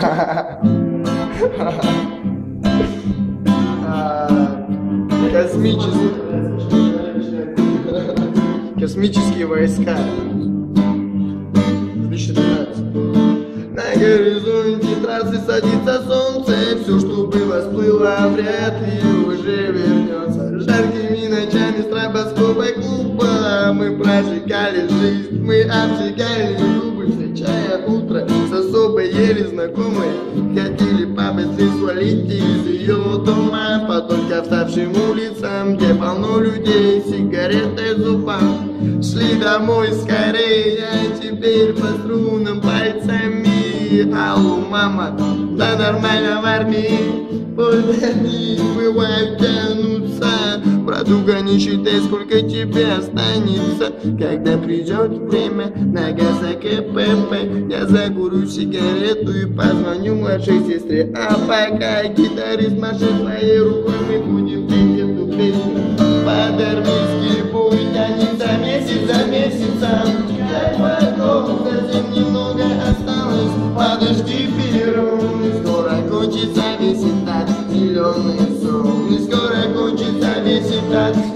А, Космические. Космические войска. 2013. На горизонте трассы садится солнце Все, что было, сплыло, вряд ли уже вернется Жаркими ночами стробоскопа клуба Мы прожигали жизнь, мы обжигали губы Встречая утро особой еле Ходили по быстрее свалить из ее дома По только вставшим улицам, где полно людей Сигареты в зубах Шли домой скорее, а теперь по струнам пальцами. Алло, мама, да нормально в армии. Пули бывают Братуха, не считай, сколько тебе останется. Когда придет время на КПП Я закурю сигарету и позвоню младшей сестре. А пока гитарист машет своей рукой Мы будем петь эту песню. Под-армейский бой тянется месяц за месяцем. Как вокруг совсем немного осталось. Подожди, перерыв Скоро кончится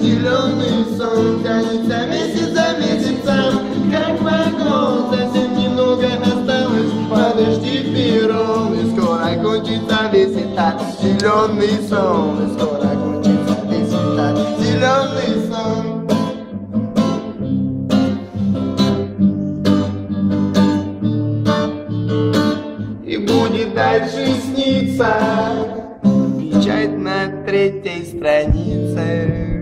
зеленый сон Тянется месяц за месяцем Как вокруг совсем немного осталось Подожди, перерыв И скоро кончится весь этот зеленый сон И скоро кончится весь этот зеленый сон. И будет дальше сниться Печать на третьей странице